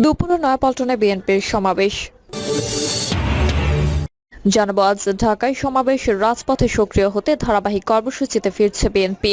দুপুরে নয়াপল্টনে বিএনপির সমাবেশ। জানাব আজ ঢাকায় সমাবেশ, রাজপথে সক্রিয় হতে ধারাবাহিক কর্মসূচিতে ফিরছে বিএনপি।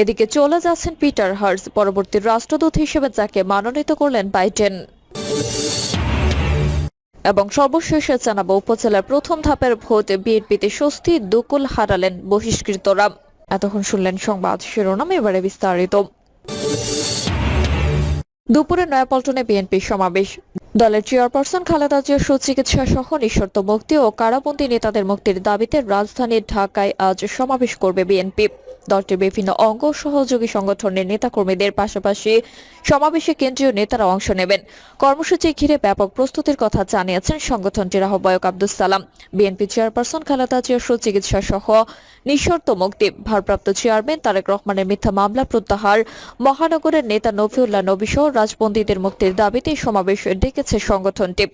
এদিকে চলে যাচ্ছেন পিটার হার্স পরবর্তী রাষ্ট্রদূত হিসেবে যাকে মনোনীত করলেন বাইডেন। এবং সর্বশেষে জানাব, উপজেলার প্রথম ধাপের ভোট বিএনপিতে স্বস্তি, দুকুল হারালেন বহিষ্কৃতরা। এতক্ষণ শুনলেন সংবাদ শিরোনাম, এবারে বিস্তারিত। দুপুরে নয়াপল্টনে বিএনপি সমাবেশ। দলের চেয়ারপারসন খালেদা জিয়ার সুচিকিৎসা সহ নিঃশর্ত মুক্তি ও কারাবন্দী নেতাদের মুক্তির দাবিতে রাজধানী ঢাকায় আজ সমাবেশ করবে বিএনপি। দলটির বিভিন্ন অঙ্গ সহযোগী সংগঠনের নেতাকর্মীদের পাশাপাশি সমাবেশে কেন্দ্রীয় নেতারা অংশ নেবেন। কর্মসূচি ঘিরে ব্যাপক প্রস্তুতির কথা জানিয়েছেন সংগঠনটির আহ্বায়ক আব্দুল সালাম। বিএনপি চেয়ারপারসন খালেদা জিয়ার সুচিকিৎসা সহ নিঃশর্ত মুক্তি। ভারপ্রাপ্ত চেয়ারম্যান তারেক রহমানের মিথ্যা মামলা প্রত্যাহার। মহানগরের নেতা নফিউল্লাহ নবী সহ রাজবন্দীদের মুক্তির দাবিতে সমাবেশ ডেকেছে সংগঠনটি।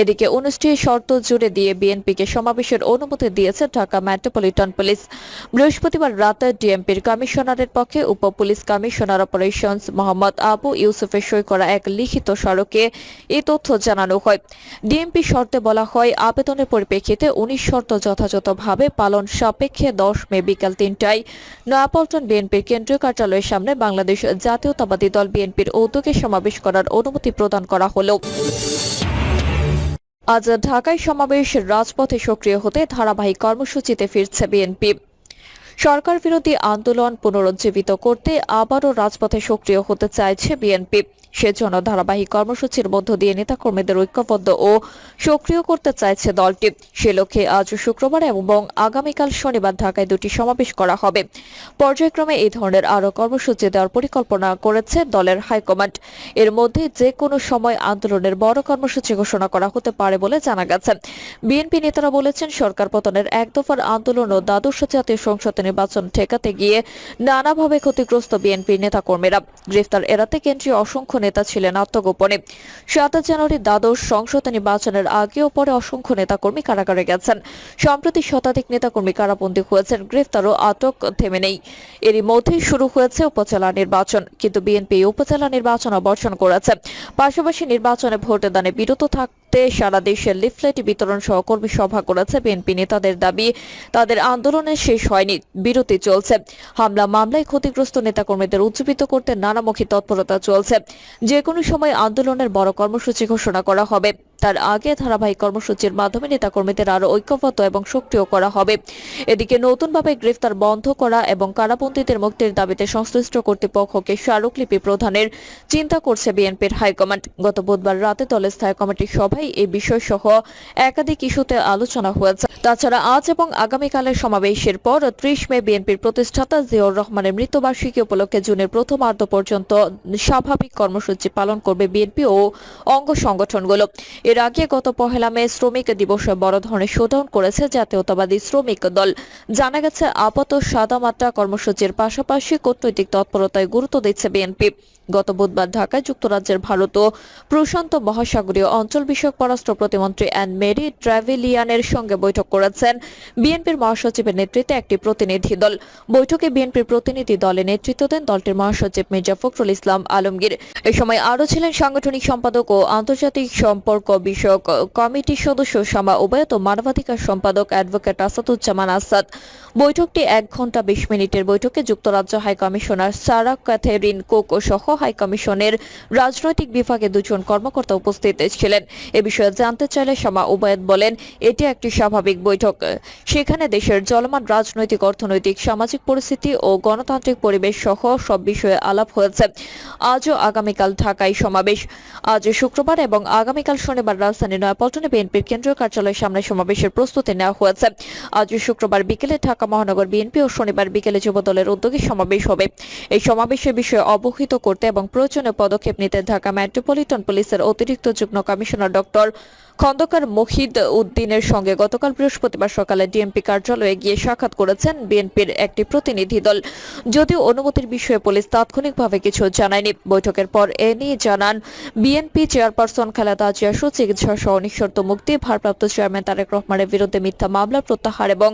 এদিকে উনিশটি শর্ত জুড়ে দিয়ে বিএনপিকে সমাবেশের অনুমতি দিয়েছে ঢাকা মেট্রোপলিটন পুলিশ। বৃহস্পতিবার রাতে ডিএমপির কমিশনারের পক্ষে উপ police commissioner operations Mohammad Abu ইউসুফের সই করা এক লিখিত স্মারকে এই তথ্য জানানো হয়। ডিএমপি শর্তে বলা হয়, আবেদনের পরিপ্রেক্ষিতে উনিশ শর্ত যথাযথভাবে পালন সাপেক্ষে দশ মে বিকাল তিনটায় নয়াপল্টন বিএনপির কেন্দ্রীয় কার্যালয়ের সামনে বাংলাদেশ জাতীয়তাবাদী দল বিএনপির উদ্যোগে সমাবেশ করার অনুমতি প্রদান করা হলো। আজ ঢাকায় সমাবেশ, রাজপথে সক্রিয় হতে ধারাবাহিক কর্মসূচিতে ফিরছে বিএনপি। সরকার বিরোধী আন্দোলন পুনরুজ্জীবিত করতে আবারও রাজপথে সক্রিয় হতে চাইছে বিএনপি। সেজন্য ধারাবাহিক কর্মসূচির মধ্য দিয়ে নেতাকর্মীদের ঐক্যবদ্ধ ও সক্রিয় করতে চাইছে দলটি। সে লক্ষ্যে আজ শুক্রবার এবং আগামীকাল শনিবার ঢাকায় দুটি সমাবেশ করা হবে। পর্যায়ক্রমে এই ধরনের আরও কর্মসূচি দেওয়ার পরিকল্পনা করেছে দলের হাইকমান্ড। এর মধ্যে যে কোনো সময় আন্দোলনের বড় কর্মসূচি ঘোষণা করা হতে পারে বলে জানা গেছে। বিএনপি নেতারা বলেছেন, সরকার পতনের এক দফার আন্দোলন ও দ্বাদশ জাতীয় সংসদ নির্বাচন ঠেকাতে গিয়ে নানাভাবে ক্ষতিগ্রস্ত বিএনপি নেতাকর্মীরা। গ্রেফতার এড়াতে কেন্দ্রীয় অসংখ্য নেতা ছিলেন আত্মগোপনে। সাতাশ জানুয়ারি দ্বাদশ সংসদ নির্বাচনের আগে ও পরে অসংখ্য নেতাকর্মী কারাগারে গেছেন। সম্প্রতি শতাধিক নেতাকর্মী কারাবন্দী হয়েছেন গ্রেফতার ও আটক থেমে নেই। এরই মধ্যেই শুরু হয়েছে উপজেলা নির্বাচন, কিন্তু বিএনপি উপজেলা নির্বাচন অবর্ষণ করেছে। পাশাপাশি নির্বাচনে ভোটদানে বিরত থাকতে সারা দেশে লিফলেট বিতরণ সহকর্মী সভা করেছে বিএনপি নেতাদের দাবি, তাদের আন্দোলনের শেষ হয়নি, বিরতি চলছে। হামলা মামলায় ক্ষতিগ্রস্ত নেতাকর্মীদের উজ্জীবিত করতে নানামুখী তৎপরতা চলছে। যে কোনো সময় আন্দোলনের বড় কর্মসূচি ঘোষণা করা হবে। তার আগে ধারাবাহিক কর্মসূচির মাধ্যমে নেতাকর্মীদের আরও ঐক্যবদ্ধ এবং সক্রিয় করা হবে। এদিকে নতুনভাবে গ্রেফতার বন্ধ করা এবং কারাবন্দীদের মুক্তির দাবিতে সংশ্লিষ্ট কর্তৃপক্ষকে স্মারকলিপি প্রদানের চিন্তা করছে বিএনপির হাইকমান্ড। গত বুধবার রাতে দলের স্থায়ী কমিটির সভায় এই বিষয় সহ একাধিক ইস্যুতে আলোচনা হয়েছে। তাছাড়া আজ এবং আগামীকালের সমাবেশের পর ত্রিশ মে বিএনপির প্রতিষ্ঠাতা জিয়াউর রহমানের মৃত্যুবার্ষিকী উপলক্ষে জুনের প্রথমার্ধ পর্যন্ত স্বাভাবিক কর্মসূচি পালন করবে বিএনপি ও অঙ্গ সংগঠনগুলো। এর আগে গত পহেলা মে শ্রমিক দিবসে বড় ধরনের শোডাউন করেছে জাতীয়তাবাদী শ্রমিক দল। জানা গেছে, আপাত সাদামাত্রা কর্মসূচির পাশাপাশি কূটনৈতিক তৎপরতায় গুরুত্ব দিচ্ছে বিএনপি। গত বুধবার ঢাকায় যুক্তরাজ্যের ভারত ও প্রশান্ত মহাসাগরীয় অঞ্চল বিষয়ক পররাষ্ট্র প্রতিমন্ত্রী অ্যান মেরি ট্রাভেলিয়ানের সঙ্গে বৈঠক করেছেন। বিএনপির মহাসচিবের নেতৃত্বে একটি প্রতিনিধি দল। বৈঠকে বিএনপির প্রতিনিধি দলে নেতৃত্ব দেন দলটির মহাসচিব মির্জা ফখরুল ইসলাম আলমগীর। এ সময় আরও ছিলেন সাংগঠনিক সম্পাদক ও আন্তর্জাতিক সম্পর্ক বিষয়ক কমিটির সদস্য শামা উবায়ত মানবাধিকার সম্পাদক অ্যাডভোকেট আসাদুজ্জামান আসাদ। বৈঠকটি এক ঘণ্টা বিশ মিনিটের বৈঠকে যুক্তরাজ্য high commissioner Sarah Catherine Cook সহ হাই কমিশনের রাজনৈতিক বিভাগে দুজন কর্মকর্তা উপস্থিত ছিলেন। এ বিষয়ে জানতে চাইলে শামা উবায়দ বলেন, এটি একটি স্বাভাবিক বৈঠক। সেখানে দেশের চলমান রাজনৈতিক, অর্থনৈতিক, সামাজিক পরিস্থিতি ও গণতান্ত্রিক পরিবেশ সহ সব বিষয়ে আলাপ হয়েছে। আজও আগামীকাল ঢাকায় সমাবেশ। আজ শুক্রবার এবং আগামীকাল শনিবার রাজধানীর নয়াপল্টনে বিএনপির কেন্দ্রীয় কার্যালয়ের সামনে সমাবেশের প্রস্তুতি নেওয়া হয়েছে। আজ শুক্রবার বিকেলে ঢাকা মহানগর বিএনপি ও শনিবার বিকেলে যুব দলের উদ্যোগে সমাবেশ হবে। এই সমাবেশের বিষয়ে অবহিত করতে এবং প্রয়োজনীয় পদক্ষেপ নিতে ঢাকা মেট্রোপলিটন পুলিশের অতিরিক্ত যুগ্ম কমিশনার ডক্টর খন্দকার মহিদ উদ্দিনের সঙ্গে গতকাল বৃহস্পতিবার সকালে ডিএমপি কার্যালয়ে গিয়ে সাক্ষাৎ করেছেন বিএনপির একটি প্রতিনিধি দল। যদিও অনুমতির বিষয়ে পুলিশ তাৎক্ষণিকভাবে কিছু জানায়নি। বৈঠকের পর এ নিয়ে জানান, বিএনপি চেয়ারপারসন খালেদা জিয়া চিকিৎসা সহ অনিঃশর্ত মুক্তি, ভারপ্রাপ্ত চেয়ারম্যান তারেক রহমানের বিরুদ্ধে মিথ্যা মামলা প্রত্যাহার এবং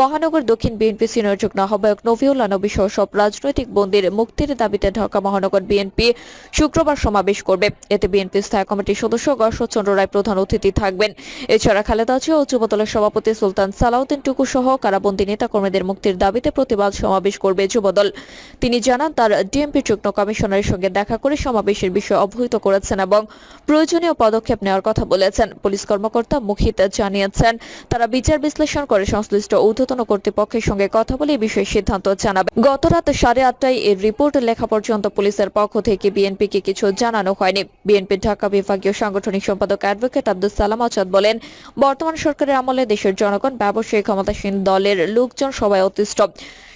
মহানগর দক্ষিণ বিএনপি সিনিয়র যুগ্ম আহ্বায়ক নভিউল নবী সহ সব রাজনৈতিক বন্দীর মুক্তির দাবিতে ঢাকা মহানগর বিএনপি শুক্রবার সমাবেশ করবে। এতে বিএনপি স্থায়ী কমিটির সদস্য গর্ষচন্দ্র রায় প্রধান অতিথি থাকবেন। এছাড়া খালেদা জিয়া ও যুবদলের সভাপতি সুলতান সালাউদ্দিন টুকু সহ কারাবন্দী নেতাকর্মীদের মুক্তির দাবিতে প্রতিবাদ সমাবেশ করবে যুবদল। তিনি জানান, তার ডিএমপি যুগ্ম কমিশনারের সঙ্গে দেখা করে সমাবেশের বিষয়ে অবহিত করেছেন এবং প্রয়োজনীয় পদক্ষেপ নেওয়ার কথা বলেছেন। পুলিশ কর্মকর্তা মুখিত জানিয়েছেন, তারা বিচার বিশ্লেষণ করে সংশ্লিষ্ট ঊর্ধ্বতন কর্তৃপক্ষের সঙ্গে কথা বলে বিষয়ে সিদ্ধান্ত জানাবে। গত রাত সাড়ে আটটায় এর রিপোর্ট লেখা পর্যন্ত পুলিশের পক্ষ থেকে বিএনপিকে কিছু জানানো হয়নি। বিএনপির ঢাকা বিভাগীয় সাংগঠনিক সম্পাদক অ্যাডভোকেট আব্দুল সালাম আজাদ বলেন, বর্তমান সরকারের আমলে দেশের জনগণ ব্যবসায়ী ক্ষমতাসীন দলের লোকজন সবাই অতিষ্ঠ।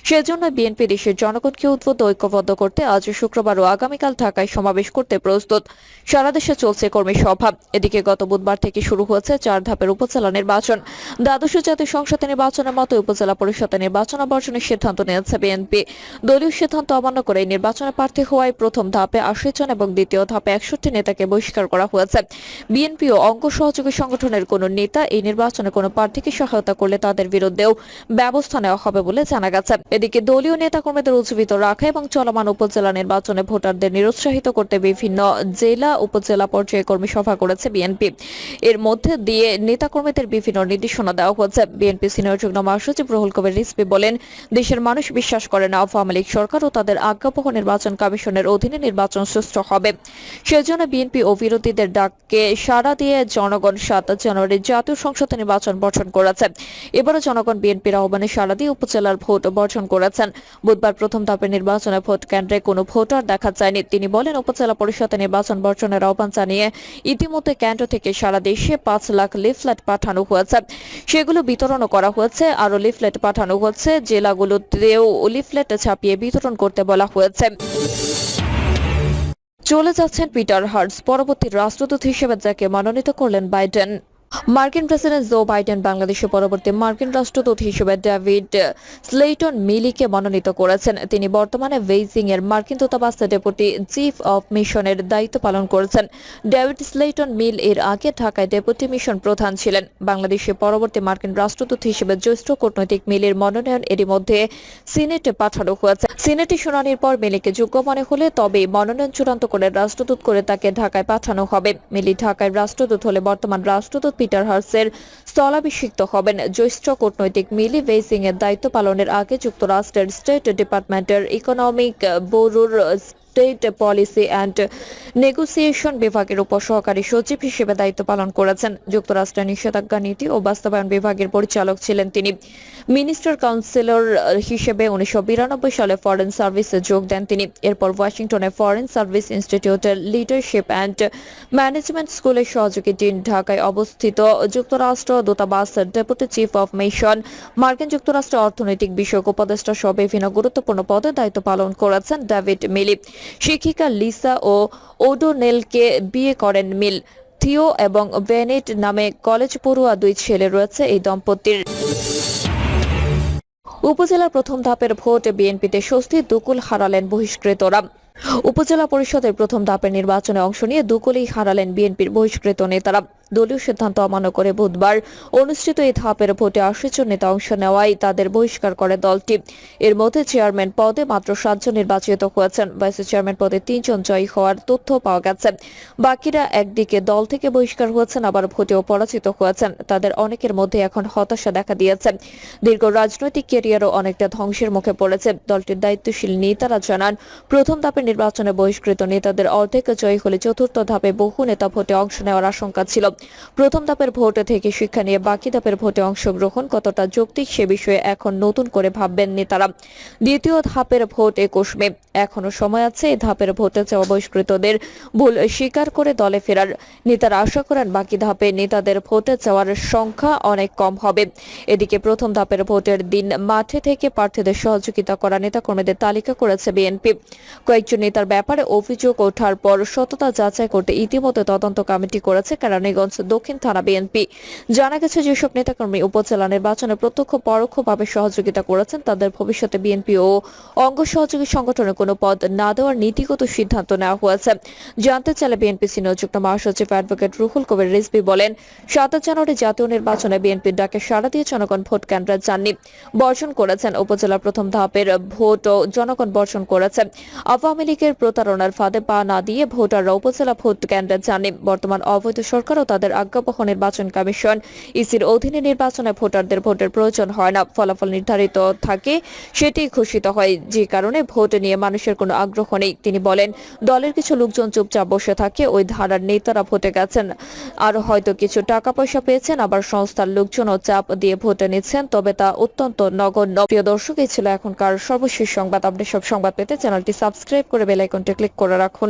সেজন্য বিএনপি দেশের জনগণকে উদ্বুদ্ধ ঐক্যবদ্ধ করতে আজ শুক্রবার ও আগামীকাল ঢাকায় সমাবেশ করতে প্রস্তুত। সারা দেশে চলছে কর্মী সভা। এদিকে গত বুধবার থেকে শুরু হয়েছে চার ধাপের উপজেলা নির্বাচন। দ্বাদশ জাতীয় সংসদ নির্বাচনের মতো উপজেলা পরিষদ নির্বাচন বর্জনের সিদ্ধান্ত নিয়েছে বিএনপি। দলীয় সিদ্ধান্ত অমান্য করে নির্বাচনে প্রার্থী হওয়ায় প্রথম ধাপে আশি জন এবং দ্বিতীয় ধাপে একষট্টি নেতাকে বহিষ্কার করা হয়েছে। বিএনপি ও অঙ্গ সহযোগী সংগঠনের কোন নেতা এই নির্বাচনে কোনো প্রার্থীকে সহায়তা করলে তাদের বিরুদ্ধেও ব্যবস্থা নেওয়া হবে বলে জানা গেছে। এদিকে দলীয় নেতাকর্মীদের উজ্জীবিত রাখা এবং চলমান উপজেলা নির্বাচনে ভোটারদের নিরুৎসাহিত করতে বিভিন্ন জেলা উপজেলা পর্যায়ে কর্মী সভা করেছে বিএনপি। এর মধ্যে দিয়ে নেতাকর্মীদের বিভিন্ন নির্দেশনা দেওয়া হয়েছে বিএনপি সিনিয়র যুগ্ম মহাসচিব রুহুল কবির রিজভী বলেন, দেশের মানুষ বিশ্বাস করে না, আওয়ামী লীগ সরকার ও তাদের আজ্ঞাবহ নির্বাচন কমিশনের অধীনে নির্বাচন সুষ্ঠু হবে। সেজন্য বিএনপি ও বিরোধীদের ডাককে সাড়া দিয়ে জনগণ সাত জানুয়ারি জাতীয় সংসদ নির্বাচন বর্জন করেছে এবারও জনগণ বিএনপির আহ্বানে সাড়া দিয়ে উপজেলার ভোট বর্জন করেছেন। বুধবার প্রথম ধাপের নির্বাচনে ভোট কেন্দ্রে কোনো ভোটার দেখা যায়নি। তিনি বলেন, উপজেলা পরিষদে নির্বাচন বর্জনের আহ্বান জানিয়ে ইতিমধ্যে কেন্দ্র থেকে সারা দেশে পাঁচ লাখ লিফলেট পাঠানো হয়েছে। সেগুলো বিতরণও করা হয়েছে। আরও লিফলেট পাঠানো হচ্ছে জেলাগুলোতেও লিফলেট ছাপিয়ে বিতরণ করতে বলা হয়েছে। চলে যাচ্ছেন পিটার হার্টস। পরবর্তী রাষ্ট্রদূত হিসেবে যাকে মনোনীত করলেন বাইডেন। মার্কিন প্রেসিডেন্ট জো বাইডেন বাংলাদেশের পরবর্তী মার্কিন রাষ্ট্রদূত হিসেবে ডেভিড স্লেটন মিলিকে মনোনীত করেছেন। তিনি বর্তমানে বেইজিং এর মার্কিন দূতাবাসে ডেপুটি চিফ অফ মিশনের দায়িত্ব পালন করেছেন। ডেভিড স্লেটন মিল এর আগে ঢাকায় ডেপুটি মিশন প্রধান ছিলেন। বাংলাদেশের পরবর্তী মার্কিন রাষ্ট্রদূত হিসেবে জ্যেষ্ঠ কূটনৈতিক মিলের মনোনয়ন এরই মধ্যে সিনেটে পাঠানো হয়েছে। সিনেটে শুনানির পর মিলিকে যোগ্য মনে হলে তবে মনোনয়ন চূড়ান্ত করে রাষ্ট্রদূত করে তাকে ঢাকায় পাঠানো হবে। মিলি ঢাকায় রাষ্ট্রদূত হলে বর্তমান রাষ্ট্রদূত পিটার হার্সের স্থলাভিষিক্ত হবেন। জ্যৈষ্ঠ কূটনৈতিক মিলি বেইজিং এর দায়িত্ব পালনের আগে যুক্তরাষ্ট্রের স্টেট ডিপার্টমেন্টের ইকোনমিক ব্যুরোর স্টেট পলিসি অ্যান্ড নেগোসিয়েশন বিভাগের উপসহকারী সচিব হিসেবে দায়িত্ব পালন করেছেন। যুক্তরাষ্ট্রের নিষেধাজ্ঞা নীতি ও বাস্তবায়ন বিভাগের পরিচালক ছিলেন তিনি। মিনিস্টার কাউন্সিলর হিসেবে উনিশশো বিরানব্বই সালে ফরেন সার্ভিসে যোগ দেন তিনি। এরপর ওয়াশিংটনে ফরেন সার্ভিস ইনস্টিটিউটের লিডারশিপ অ্যান্ড ম্যানেজমেন্ট স্কুলের সহযোগী ডিন ঢাকায় অবস্থিত। যুক্তরাষ্ট্র দূতাবাসের ডেপুটি চিফ অফ মিশন মার্কিন যুক্তরাষ্ট্রের অর্থনৈতিক বিষয়ক উপদেষ্টা সহ বিভিন্ন গুরুত্বপূর্ণ পদে দায়িত্ব পালন করেছেন ডেভিড মিলি শিক্ষিকা লিসা ও ওডোনেলকে বিয়ে করেন মিল। থিও এবং বেনেট নামে কলেজ পড়ুয়া দুই ছেলে রয়েছে এই দম্পতির। উপজেলার প্রথম ধাপের ভোট বিএনপিতে স্বস্তি দুকুল হারালেন বহিষ্কৃতরা। উপজেলা পরিষদের প্রথম ধাপের নির্বাচনে অংশ নিয়ে দুকুলেই হারালেন বিএনপির বহিষ্কৃত নেতারা। দলীয় সিদ্ধান্ত অমান্য করে বুধবার অনুষ্ঠিত এই ধাপের ভোটে আশি জন নেতা অংশ নেওয়ায় তাদের বহিষ্কার করে দলটি। এর মধ্যে চেয়ারম্যান পদে মাত্র সাতজন নির্বাচিত হয়েছেন। ভাইস চেয়ারম্যান পদে তিনজন জয়ী হওয়ার তথ্য পাওয়া গেছে। বাকিরা একদিকে দল থেকে বহিষ্কার হয়েছেন, আবার ভোটেও পরাজিত হয়েছেন। তাদের অনেকের মধ্যে এখন হতাশা দেখা দিয়েছে। দীর্ঘ রাজনৈতিক ক্যারিয়ারও অনেকটা ধ্বংসের মুখে পড়েছে। দলটির দায়িত্বশীল নেতারা জানান, প্রথম ধাপের নির্বাচনে বহিষ্কৃত নেতাদের অর্ধেক জয়ী হলে চতুর্থ ধাপে বহু নেতা ভোটে অংশ নেওয়ার আশঙ্কা ছিল। প্রথম ধাপের ভোটে থেকে শিক্ষা নিয়ে বাকি ধাপের ভোটে অংশগ্রহণ কতটা যৌক্তিক সে বিষয়ে এখন নতুন করে ভাববেন নেতারা। দ্বিতীয় ধাপের ভোট একুশ মে। এখনও সময় আছে এই ধাপের ভোটে চাওয়া বহিষ্কৃতদের ভুল স্বীকার করে দলে ফেরার। নেতারা আশা করেন বাকি ধাপে নেতাদের ভোটে চাওয়ার সংখ্যা অনেক কম হবে। এদিকে প্রথম ধাপের ভোটের দিন মাঠে থেকে প্রার্থীদের সহযোগিতা করা নেতাকর্মীদের তালিকা করেছে বিএনপি। কয়েকজন নেতার ব্যাপারে অভিযোগ ওঠার পর সততা যাচাই করতে ইতিমধ্যে তদন্ত কমিটি করেছে কেরানীগঞ্জ রানীগঞ্জ দক্ষিণ থানা বিএনপি। জানা গেছে যেসব নেতাকর্মী উপজেলা নির্বাচনে প্রত্যক্ষ, পরোক্ষভাবে সহযোগিতা করেছেন, তাদের ভবিষ্যতে বিএনপি ও অঙ্গ সহযোগী সংগঠনের কোনো পদ না দেওয়ার নীতিগত সিদ্ধান্ত নেওয়া হয়েছে। জানতে চাইলে বিএনপি সিনিয়র যুগ্ম মহাসচিব অ্যাডভোকেট রুহুল কবির রিজভি বলেন সাতাশ জানুয়ারি জাতীয় নির্বাচনে বিএনপির ডাকে সাড়া দিয়ে জনগণ ভোট কেন্দ্রে যাননি, বর্জন করেছেন উপজেলা প্রথম ধাপের ভোট ও জনগণ বর্জন করেছে। আওয়ামী লীগের প্রতারণার ফাঁদে পা না দিয়ে ভোটাররা উপজেলা ভোট কেন্দ্রে যাননি, বর্তমান অবৈধ সরকার ও তাদের আজ্ঞাবহ নির্বাচন কমিশন। ইসির অধীনে নির্বাচনে ভোটারদের ভোটের প্রয়োজন হয় না। ফলাফল নির্ধারিত থাকে, সেটি ঘোষিত হয়। যে কারণে ভোট নিয়ে মানুষের কোনো আগ্রহ নেই। তিনি বলেন, দলের কিছু লোকজন চুপচাপ বসে থাকে, ওই ধারার নেতারা ভোটে গেছেন। আর হয়তো কিছু টাকা পয়সা পেয়েছেন, আবার সংস্থার লোকজনও চাপ দিয়ে ভোটে নিচ্ছেন, তবে তা অত্যন্ত নগণ্য। প্রিয় দর্শক ছিল এখনকার সর্বশেষ সংবাদ। আপনি সব সংবাদ পেতে চ্যানেলটি সাবস্ক্রাইব করে বেল আইকনটি ক্লিক করে রাখুন।